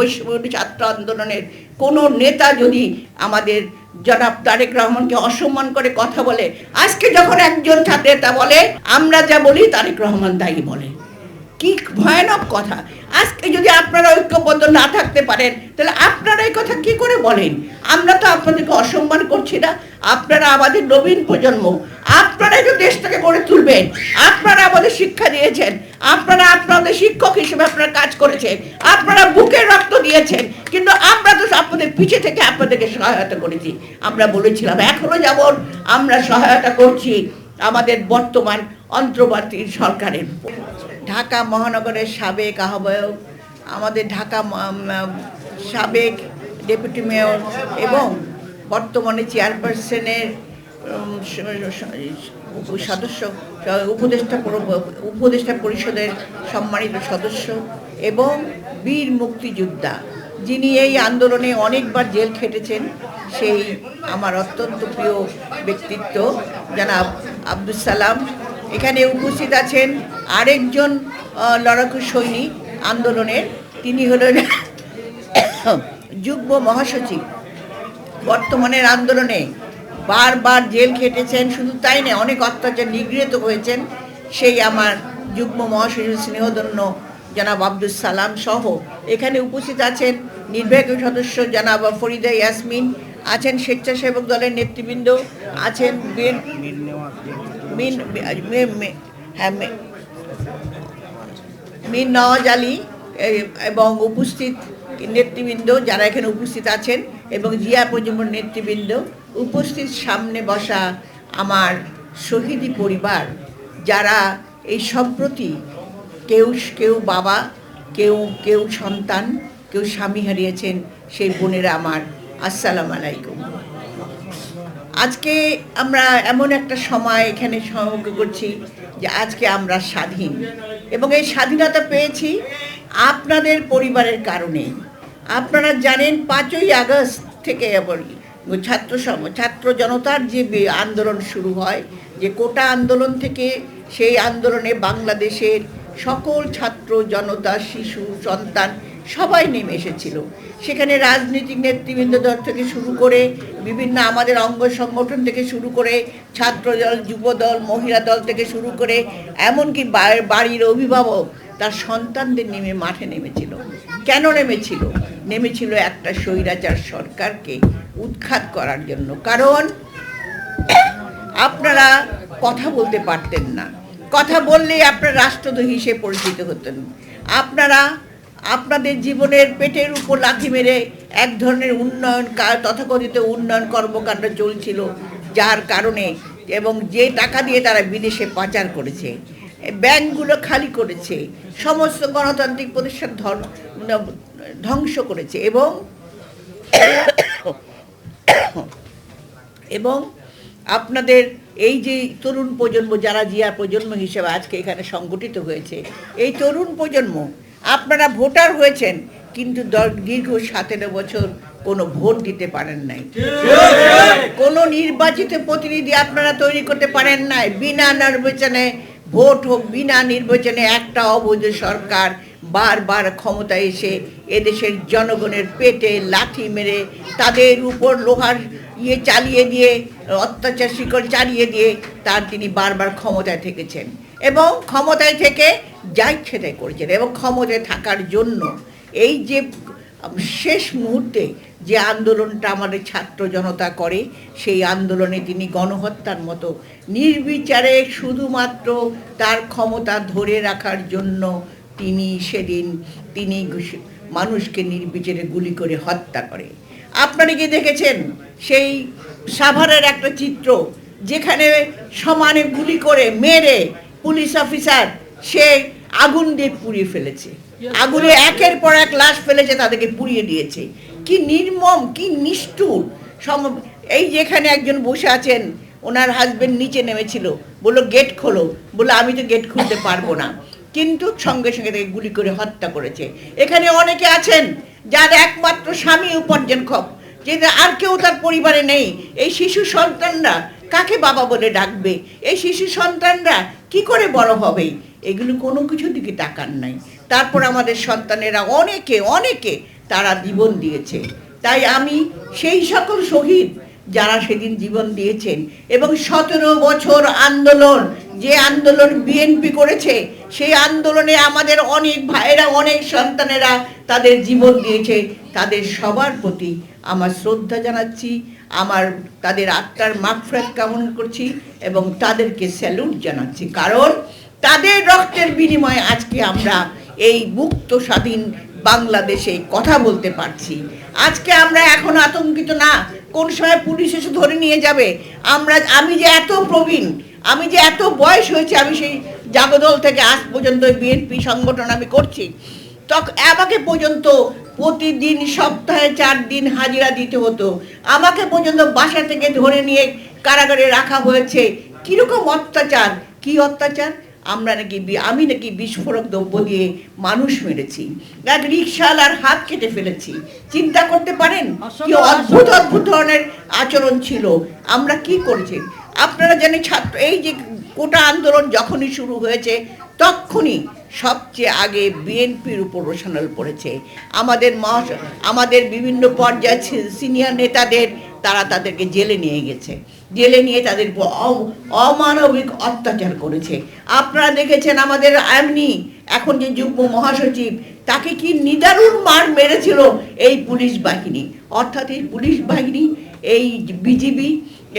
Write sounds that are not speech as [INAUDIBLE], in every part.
বৈষম্য ছাত্র আন্দোলনের কোনো নেতা যদি আমাদের জনাব তারেক রহমানকে অসম্মান করে কথা বলে, আজকে যখন একজন ছাত্র নেতা বলে, আমরা যা বলি তারেক রহমান তাই বলে। কি ভয়ানক কথা। আজকে যদি আপনারা ঐক্যবদ্ধ না থাকতে পারেন, তাহলে আপনারা এই কথা কি করে বলেন? আমরা তো আপনাদেরকে অসম্মান করছি না। আপনারা আমাদের নবীন প্রজন্ম। আপনারা যে দেশটাকে গড়ে তুলবেন। আপনারা আমাদের শিক্ষা দিয়েছেন। আপনারা আপনাদের শিক্ষক হিসেবে আপনারা কাজ করেছেন। আপনারা বুকের রক্ত দিয়েছেন, কিন্তু আমরা তো আপনাদের পিছে থেকে আপনাদেরকে সহায়তা করেছি। আমরা বলেছিলাম, এখনও যেমন আমরা সহায়তা করছি, আমাদের বর্তমান অন্তর্বর্তী সরকারের। ঢাকা মহানগরের সাবেক আহ্বায়ক, আমাদের ঢাকা সাবেক ডেপুটি মেয়র এবং বর্তমানে চেয়ারপারসনের সদস্য উপদেষ্টা উপদেষ্টা পরিষদের সম্মানিত সদস্য এবং বীর মুক্তিযোদ্ধা, যিনি এই আন্দোলনে অনেকবার জেল খেটেছেন, সেই আমার অত্যন্ত প্রিয় ব্যক্তিত্ব, জনাব আব্দুল সালাম। এখানে উপস্থিত আছেন আরেকজন লড়াকু সৈনিক আন্দোলনের, তিনি হলেন [COUGHS] যুগ্ম মহাসচিব। বর্তমানের আন্দোলনে বারবার জেল খেটেছেন, শুধু তাই নয়, অনেক অত্যাচার নিগৃহীত হয়েছেন। সেই আমার যুগ্ম মহাসচিব স্নেহধন্য জনাব আব্দুল সালাম সহ। এখানে উপস্থিত আছেন নির্বাহী সদস্য জনাব ফরিদা ইয়াসমিন, আছেন স্বেচ্ছাসেবক দলের নেতৃবৃন্দ, আছেন মিন হ্যাঁ নওয়াজ আলী এবং উপস্থিত নেতৃবৃন্দ যারা এখানে উপস্থিত আছেন, এবং জিয়া প্রজন্ম নেতৃবৃন্দ। উপস্থিত সামনে বসা আমার শহীদি পরিবার যারা এই সম্প্রতি কেউ কেউ বাবা, কেউ কেউ সন্তান, কেউ স্বামী হারিয়েছেন সেই বোনেরা আমার। আসসালাম আলাইকুম। আজকে আমরা এমন একটা সময় এখানে সমগ্র করছি যে আজকে আমরা স্বাধীন। এবং এই স্বাধীনতা পেয়েছি আপনাদের পরিবারের কারণে। আপনারা জানেন পাঁচই আগস্ট থেকে ছাত্র ছাত্র জনতার যে আন্দোলন শুরু হয়, যে কোটা আন্দোলন থেকে সেই আন্দোলনে বাংলাদেশের সকল ছাত্র, জনতা, শিশু, সন্তান সবাই নেমে এসেছিল। সেখানে রাজনৈতিক নেতৃবৃন্দ দল থেকে শুরু করে বিভিন্ন আমাদের অঙ্গ সংগঠন থেকে শুরু করে ছাত্র দল যুব দল মহিলা দল থেকে শুরু করে এমনকি বাড়ির অভিভাবক তার সন্তানদের নেমে মাঠে নেমেছিল। কেন নেমেছিল? নেমেছিল একটা স্বৈরাচার সরকারকে উৎখাত করার জন্য। কারণ আপনারা কথা বলতে পারতেন না। কথা বললেই আপনার রাষ্ট্রদ্রোহী হিসেবে পরিচিত হতেন। আপনারা আপনাদের জীবনের পেটের উপর লাথি মেরে এক ধরনের উন্নয়ন তথাকথিত উন্নয়ন কর্মকাণ্ড চলছিল, যার কারণে এবং যে টাকা দিয়ে তারা বিদেশে পাচার করেছে, ব্যাংকগুলো খালি করেছে, সমস্ত গণতান্ত্রিক প্রতিষ্ঠান ধ্বংস করেছে এবং [COUGHS] এবং আপনাদের এই যে তরুণ প্রজন্ম, যারা জিয়া প্রজন্ম হিসেবে আজকে এখানে সংগঠিত হয়েছে, এই তরুণ প্রজন্ম, আপনারা ভোটার হয়েছেন, কিন্তু দীর্ঘ সতেরো বছর কোনো ভোট দিতে পারেন নাই। কোনো নির্বাচিত প্রতিনিধি আপনারা তৈরি করতে পারেন নাই। বিনা নির্বাচনে ভোট হোক, বিনা নির্বাচনে একটা অবৈধ সরকার বারবার ক্ষমতায় এসে এদেশের জনগণের পেটে লাথি মেরে তাদের উপর লোহার ইয়ে চালিয়ে দিয়ে, অত্যাচার শিকল চালিয়ে দিয়ে তার তিনি বারবার ক্ষমতায় থেকেছেন। এবং ক্ষমতায় থেকে যা ইচ্ছে তাই করেছেন এবং ক্ষমতায় থাকার জন্য এই যে শেষ মুহূর্তে যে আন্দোলনটা আমাদের ছাত্র জনতা করে, সেই আন্দোলনে তিনি গণহত্যার মতো নির্বিচারে শুধুমাত্র তার ক্ষমতা ধরে রাখার জন্য তিনি সেদিন তিনি মানুষকে নির্বিচারে গুলি করে হত্যা করে। আপনারা কি দেখেছেন? সেই সাভারের একটা চিত্র যেখানে সমানে গুলি করে মেরে পুলিশ অফিসার, সে আগুন দিয়ে পুড়িয়ে ফেলেছে। আগুনে একের পর এক লাশ ফেলেছে, তাদেরকে পুড়িয়ে দিয়েছে। কি নির্মম, কি নিষ্ঠুর। সম, এই যেখানে একজন বসে আছেন, ওনার হাজবেন্ড নিচে নেমেছিল। বলল, গেট খোলো। বলল, আমি তো গেট খুলতে পারব না। কিন্তু সঙ্গে সঙ্গে তাকে গুলি করে হত্যা করেছে। এখানে অনেকে আছেন যার একমাত্র স্বামী উপার্জন খপ যে আর কেউ তার পরিবারে নেই। এই শিশু সন্তানরা কাকে বাবা বলে ডাকবে? এই শিশু সন্তানরা কি করে বড় হবে? এগুলো কোনো কিছুর দিকে তাকান নাই। তারপর আমাদের সন্তানেরা অনেকে অনেকে তারা জীবন দিয়েছে। তাই আমি সেই সকল শহীদ যারা সেদিন জীবন দিয়েছেন এবং সতেরো বছর আন্দোলন, যে আন্দোলন বিএনপি করেছে, সেই আন্দোলনে আমাদের অনেক ভাইয়েরা, অনেক সন্তানেরা তাদের জীবন দিয়েছে। তাদের সবার প্রতি আমার শ্রদ্ধা জানাচ্ছি, আমার, তাদের আত্মার মাগফিরাত কামনা করছি এবং তাদেরকে স্যালুট জানাচ্ছি। কারণ তাদের রক্তের বিনিময়ে আজকে আমরা এই মুক্ত, স্বাধীন বাংলাদেশে কথা বলতে পারছি। আজকে আমরা এখন আতঙ্কিত না, কোন সময় পুলিশ এসে ধরে নিয়ে যাবে? আমরা, আমি যে এত প্রবীণ, আমি যে এত বয়স হয়েছে, আমি সেই জাগদল থেকে আজ পর্যন্ত বিএনপি সংগঠন আমি করছি। তখন আমাকে পর্যন্ত প্রতিদিন সপ্তাহে চার দিন হাজিরা দিতে হতো। আমাকে পর্যন্ত বাসা থেকে ধরে নিয়ে কারাগারে রাখা হয়েছে। কীরকম অত্যাচার? কি অত্যাচার? আমরা নাকি আমি নাকি বিস্ফোরক দ্রব্য দিয়ে মানুষ মেরেছি। এক রিক্সাওয়ালার হাত কেটে ফেলেছি। চিন্তা করতে পারেন? কি অদ্ভুত অদ্ভুত ধরনের আচরণ ছিল। আমরা কি করেছি? আপনারা জানেন ছাত্র এই যে কোটা আন্দোলন যখনই শুরু হয়েছে তখনই সবচেয়ে আগে বিএনপির উপর রোশনাল পড়েছে। আমাদের মহাস আমাদের বিভিন্ন পর্যায়ে সিনিয়র নেতাদের তারা তাদেরকে জেলে নিয়ে গেছে। জেলে নিয়ে তাদের অমানবিক অত্যাচার করেছে। আপনারা দেখেছেন আমাদের এমনি এখন যে যুগ্ম মহাসচিব, তাকে কি নিদারুণ মার মেরেছিল এই পুলিশ বাহিনী। অর্থাৎ এই পুলিশ বাহিনী, এই বিজিবি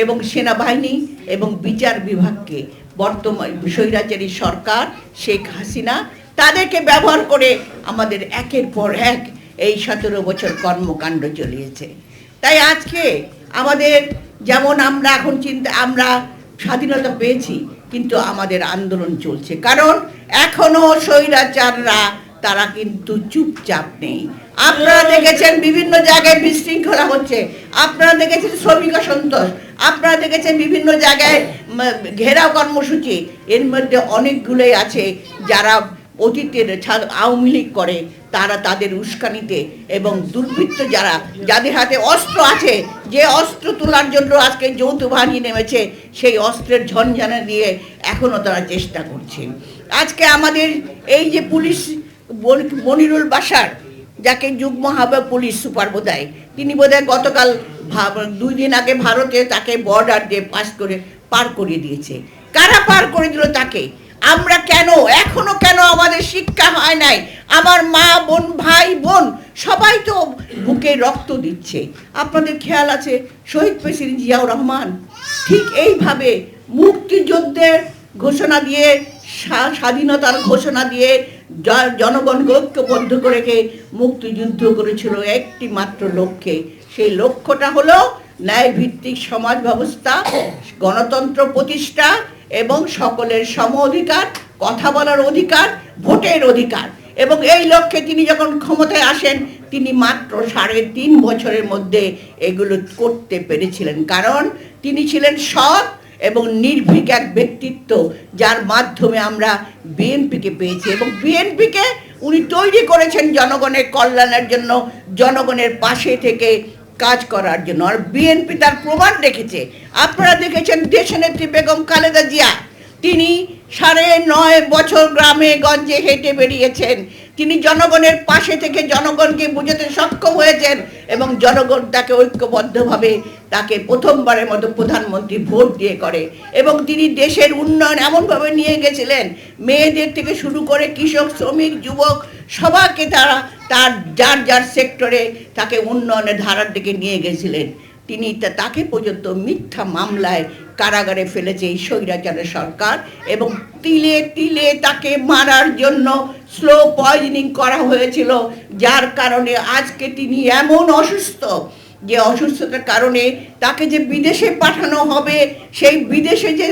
এবং সেনাবাহিনী এবং বিচার বিভাগকে, বর্তমান স্বৈরাচারী সরকার, শেখ হাসিনা, তাদেরকে ব্যবহার করে আমাদের একের পর এক এই সতেরো বছর কর্মকাণ্ড চলিয়েছে। তাই আজকে আমাদের যেমন আমরা এখন চিন্তা, আমরা স্বাধীনতা পেয়েছি, কিন্তু আমাদের আন্দোলন চলছে। কারণ এখনও স্বৈরাচাররা, তারা কিন্তু চুপচাপ নেই। আপনারা দেখেছেন বিভিন্ন জায়গায় বিশৃঙ্খলা হচ্ছে। আপনারা দেখেছেন শ্রমিক সন্তোষ আপনারা দেখেছেন বিভিন্ন জায়গায় ঘেরাও কর্মসূচি। এর মধ্যে অনেকগুলোই আছে যারা অতীতের আওয়ামী লীগ করে, তারা তাদের উস্কানিতে এবং দুর্বৃত্ত যারা, যাদের হাতে অস্ত্র আছে, যে অস্ত্র তোলার জন্য আজকে যৌথ বাহিনী নেমেছে, সেই অস্ত্রের ঝনঝানা দিয়ে এখনও তারা চেষ্টা করছে। আজকে আমাদের এই যে পুলিশ মনিরুল বাসার যাকে যুগ্ম হবে পুলিশ সুপার বোধহয় তিনি বোধহয় গতকাল দুই দিন আগে ভারতে তাকে বর্ডার দিয়ে পাস করে, পার করিয়ে দিয়েছে। কারা পার করে দিল তাকে? আমরা কেন, এখনও কেন আমাদের শিক্ষা হয় নাই? আমার মা বোন, ভাই বোন, সবাই তো বুকে রক্ত দিচ্ছে। আপনাদের খেয়াল আছে, শহীদ প্রেসিডেন্ট জিয়াউর রহমান ঠিক এইভাবে মুক্তিযুদ্ধের ঘোষণা দিয়ে স্বাধীনতার ঘোষণা দিয়ে জনগণকে ঐক্যবদ্ধ করে রেখে মুক্তিযুদ্ধ করেছিল একটি মাত্র লক্ষ্যে। সেই লক্ষ্যটা হলো ন্যায়ভিত্তিক সমাজ ব্যবস্থা, গণতন্ত্র প্রতিষ্ঠা এবং সকলের সম অধিকার কথা বলার অধিকার, ভোটের অধিকার। এবং এই লক্ষ্যে তিনি যখন ক্ষমতায় আসেন, তিনি মাত্র সাড়ে তিন বছরের মধ্যে এগুলো করতে পেরেছিলেন। কারণ তিনি ছিলেন সৎ এবং নির্ভীক এক ব্যক্তিত্ব, যার মাধ্যমে আমরা বিএনপিকে পেয়েছি। এবং বিএনপিকে উনি তৈরি করেছেন জনগণের কল্যাণের জন্য, জনগণের পাশে থেকে কাজ করার জন্য। আর বিএনপি তার প্রমাণ রেখেছে আপনারা দেখেছেন দেশনেত্রী বেগম খালেদা জিয়া। তিনি সাড়ে নয় বছর গ্রামে গঞ্জে হেঁটে বেরিয়েছেন। তিনি জনগণের পাশে থেকে জনগণকে বুঝাতে সক্ষম হয়েছেন এবং জনগণ তাকে ঐক্যবদ্ধভাবে তাকে প্রথমবারের মতো প্রধানমন্ত্রী ভোট দিয়ে করে। এবং তিনি দেশের উন্নয়ন এমনভাবে নিয়ে গেছিলেন, মেয়েদের থেকে শুরু করে কৃষক, শ্রমিক, যুবক, সবাইকে তারা তার যার যার সেক্টরে তাকে উন্নয়নের ধারার দিকে নিয়ে গেছিলেন। তিনি তাকে পর্যন্ত মিথ্যা মামলায় কারাগারে ফেলেছে এই স্বৈরাচারের সরকার এবং তিলে তিলে তাকে মারার জন্য স্লো পয়জনিং করা হয়েছিল, যার কারণে আজকে তিনি এমন অসুস্থ যে অসুস্থতার কারণে তাকে যে বিদেশে পাঠানো হবে, সেই বিদেশে যে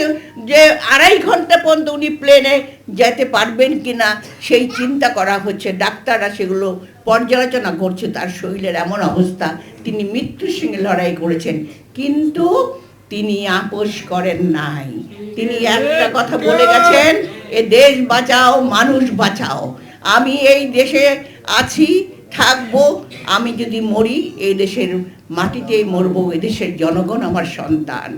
যে আড়াই ঘণ্টা পর্যন্ত উনি প্লেনে যেতে পারবেন কি না সেই চিন্তা করা হচ্ছে। ডাক্তাররা সেগুলো পর্যালোচনা করছে, তার শরীরের এমন অবস্থা। তিনি মৃত্যুর সঙ্গে লড়াই করেছেন, কিন্তু তিনি আপোষ করেন নাই। তিনি একটা কথা বলে গেছেন এ দেশ বাঁচাও, মানুষ বাঁচাও। আমি এই দেশে আছি, থাকব, আমি যদি মরি, এই দেশের মাটিতেই মরবো, এই দেশের জনগণ আমার সন্তান।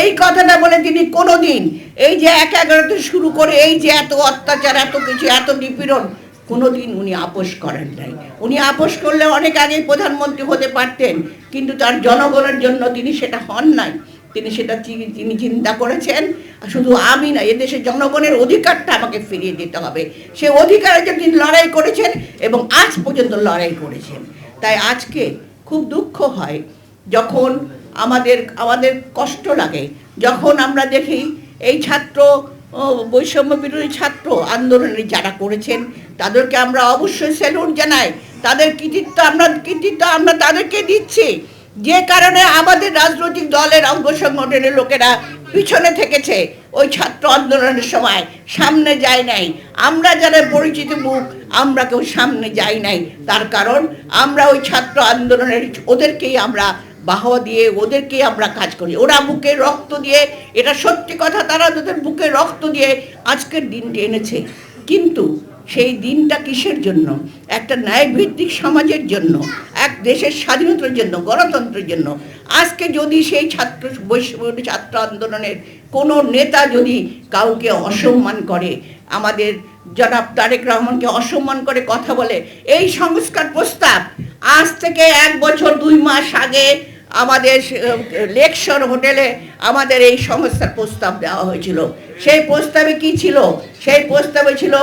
এই কথাটা বলে তিনি কোনোদিন, এই যে এক এগারোতে শুরু করে এই যে এত অত্যাচার, এত কিছু, এত নিপীড়ন, কোনোদিন উনি আপোষ করেন নাই। উনি আপোষ করলে অনেক আগেই প্রধানমন্ত্রী হতে পারতেন, কিন্তু তার জনগণের জন্য তিনি সেটা হন নাই। তিনি সেটা তিনি চিন্তা করেছেন? শুধু আমি না, এদেশের জনগণের অধিকারটা আমাকে ফিরিয়ে দিতে হবে। সে অধিকারের জন্য তিনি লড়াই করেছেন এবং আজ পর্যন্ত লড়াই করেছেন। তাই আজকে খুব দুঃখ হয় যখন আমাদের আমাদের কষ্ট লাগে। যখন আমরা দেখি এই ছাত্র বৈষম্য বিরোধী ছাত্র আন্দোলনে যারা করেছেন, তাদেরকে আমরা অবশ্যই স্যালুট জানাই। তাদের কৃতিত্ব আমরা কৃতিত্ব আমরা তাদেরকে দিচ্ছি। যে কারণে আমাদের রাজনৈতিক দলের অঙ্গ সংগঠনের লোকেরা পিছনে থেকেছে। ওই ছাত্র আন্দোলনের সময় সামনে যায় নাই। আমরা যারা পরিচিত মুখ, আমরা কেউ সামনে যাই নাই। তার কারণ আমরা ওই ছাত্র আন্দোলনের ওদেরকেই আমরা বাহবা দিয়ে, ওদেরকেই আমরা কাজ করি। ওরা বুকে রক্ত দিয়ে, এটা সত্যি কথা, তারা ওদের বুকে রক্ত দিয়ে আজকের দিনটি এনেছে। কিন্তু সেই দিনটা কিসের জন্য? একটা ন্যায়ভিত্তিক সমাজের জন্য, এক দেশের স্বাধীনতার জন্য, গণতন্ত্রের জন্য। আজকে যদি সেই ছাত্র বৈষম্য ছাত্র আন্দোলনের কোনো নেতা যদি কাউকে অসম্মান করে, আমাদের জনাব তারেক রহমানকে অসম্মান করে কথা বলে, এই সংস্কার প্রস্তাব আজ থেকে এক বছর, দুই মাস আগে আমাদের লেকশন হোটেলে আমাদের এই সংস্থার প্রস্তাব দেওয়া হয়েছিল। সেই প্রস্তাবে কি ছিল? সেই প্রস্তাবে ছিল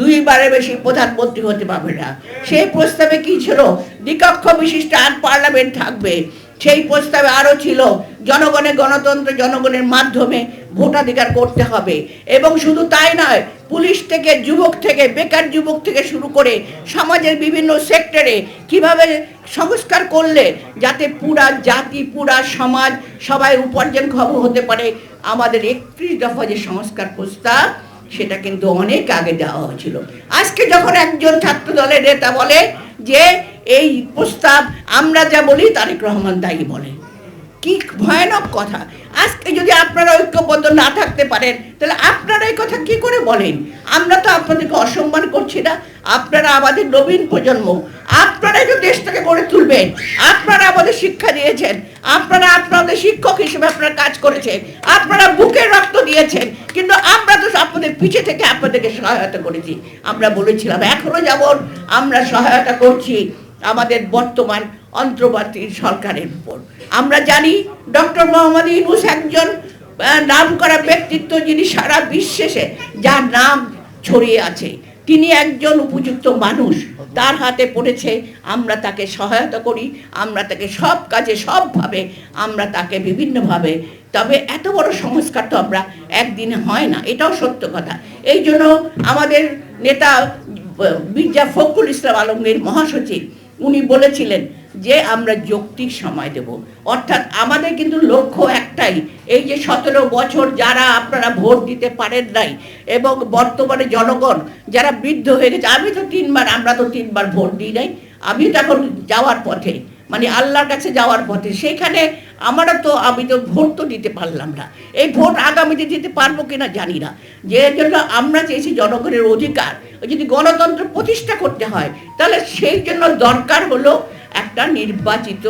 দুইবারের বেশি প্রধানমন্ত্রী হতে পারবে না। সেই প্রস্তাবে কি ছিল? দ্বিকক্ষ বিশিষ্ট আন পার্লামেন্ট থাকবে। সেই প্রস্তাবে আরও ছিল, জনগণের গণতন্ত্র, জনগণের মাধ্যমে ভোটাধিকার করতে হবে। এবং শুধু তাই নয়, পুলিশ থেকে, যুবক থেকে, বেকার যুবক থেকে শুরু করে সমাজের বিভিন্ন সেক্টরে কীভাবে সংস্কার করলে যাতে পুরা জাতি, পুরা সমাজ সবাই উপার্জনক্ষম হতে পারে, আমাদের একত্রিশ দফা যে সংস্কার প্রস্তাব সেটা কিন্তু অনেক আগে দেওয়া হয়েছিল। আজকে যখন একজন ছাত্র দলের নেতা বলে যে, এই প্রস্তাব আমরা যা বলি, তারেক রহমান তাই বলে। কি ভয়ানক কথা। আজকে যদি আপনারা ঐক্যবদ্ধ না থাকতে পারেন, তাহলে আপনারা এই কথা কি করে বলেন? আমরা তো আপনাদেরকে অসম্মান করছি না। আপনারা আমাদের নবীন প্রজন্ম। আপনারাই তো দেশটাকে গড়ে তুলবেন আপনারা দিয়েছেন। আপনারা আপনাদের শিক্ষক হিসেবে আপনারা কাজ করেছেন। আপনারা বুকের রক্ত দিয়েছেন। কিন্তু আমরা তো আপনাদের পিছে থেকে আপনাদেরকে সহায়তা করেছি। আমরা বলেছিলাম, এখনও যেমন আমরা সহায়তা করছি আমাদের বর্তমান অন্তর্বর্তী সরকারের উপর। আমরা জানি ডক্টর মোহাম্মদ ইউনুস একজন নাম করা ব্যক্তিত্ব যিনি সারা বিশ্বে যার নাম ছড়িয়ে আছে। তিনি একজন উপযুক্ত মানুষ। তার হাতে পড়েছে, আমরা তাকে সহায়তা করি, আমরা তাকে সব কাজে সবভাবে, আমরা তাকে বিভিন্নভাবে। তবে এত বড় সংস্কার তো আমরা একদিনে হয় না, এটাও সত্য কথা। এই জন্য আমাদের নেতা মির্জা ফখরুল ইসলাম আলমগীর মহাসচিব, উনি বলেছিলেন যে আমরা যৌক্তিক সময় দেব। অর্থাৎ আমাদের কিন্তু লক্ষ্য একটাই, এই যে সতেরো বছর যারা আপনারা ভোট দিতে পারেন নাই এবং বর্তমানে জনগণ যারা বৃদ্ধ হয়ে গেছে, আমি তো তিনবার, আমরা তো তিনবার ভোট দিই নাই। আমি তো এখন যাওয়ার পথে মানে আল্লাহর কাছে যাওয়ার পথে, সেখানে আমরা তো, আমি তো ভোট তো দিতে পারলাম না। এই ভোট আগামীতে দিতে পারব কিনা জানি না। যে জন্য আমরা চেয়েছি জনগণের অধিকার, যদি গণতন্ত্র প্রতিষ্ঠা করতে হয়, তাহলে সেই জন্য দরকার হলো একটা নির্বাচিত,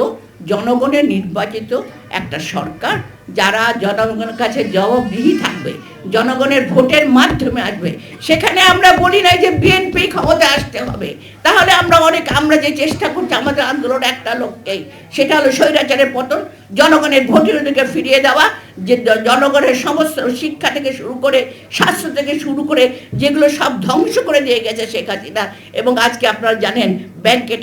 জনগণের নির্বাচিত একটা সরকার, যারা জনগণের কাছে জবাবদিহি থাকবে, জনগণের ভোটের মাধ্যমে আসবে। সেখানে আমরা বলি নাই যে বিএনপি ক্ষমতা আসতে হবে। তাহলে আমরা অনেক, আমরা যে চেষ্টা করছি আমাদের আন্দোলন একটা লক্ষ্যেই সেটা হলো স্বৈরাচারের পতন, জনগণের ভোটের অধিকার ফিরিয়ে দেওয়া, যে জনগণের সমস্ত শিক্ষা থেকে শুরু করে, স্বাস্থ্য থেকে শুরু করে, যেগুলো সব ধ্বংস করে দিয়ে গেছে শেখ হাসিনা। এবং আজকে আপনারা জানেন ব্যাংকে